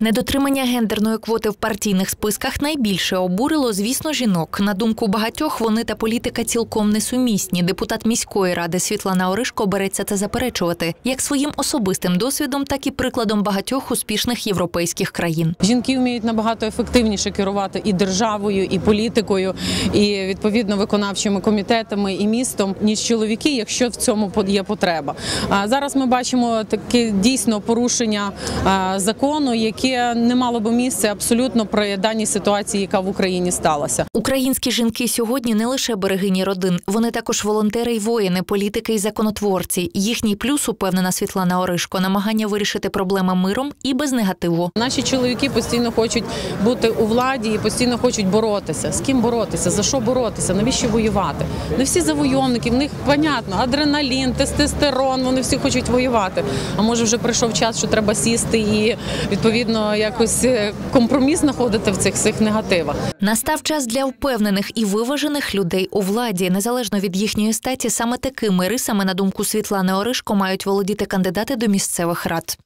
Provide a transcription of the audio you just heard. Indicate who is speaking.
Speaker 1: Недотримання гендерної квоти в партійних списках найбільше обурило, звісно, жінок. На думку багатьох, вони та політика цілком несумісні. Депутат міської ради Світлана Оришко береться це заперечувати як своїм особистим досвідом, так і прикладом багатьох успішних європейських країн.
Speaker 2: Жінки вміють набагато ефективніше керувати і державою, і політикою, і відповідно виконавчими комітетами і містом, ніж чоловіки, якщо в цьому є потреба. А зараз ми бачимо таке дійсно порушення закону, яке не мало би місця абсолютно при даній ситуації, яка в Україні сталася.
Speaker 1: Українські жінки сьогодні не лише берегині родин, вони також волонтери й воїни, політики і законотворці. Їхній плюс, упевнена Світлана Оришко, намагання вирішити проблеми миром і без негативу.
Speaker 2: Наші чоловіки постійно хочуть бути у владі і постійно хочуть боротися. З ким боротися? За що боротися? Навіщо воювати? Не всі завойовники, в них понятно, адреналін, тестостерон, вони всі хочуть воювати. А може вже прийшов час, що треба сісти і відповідно якось е, компроміс знаходити в цих всіх негативах.
Speaker 1: Настав час для впевнених і виважених людей у владі, незалежно від їхньої статі, саме такими рисами, на думку Світлани Оришко, мають володіти кандидати до місцевих рад.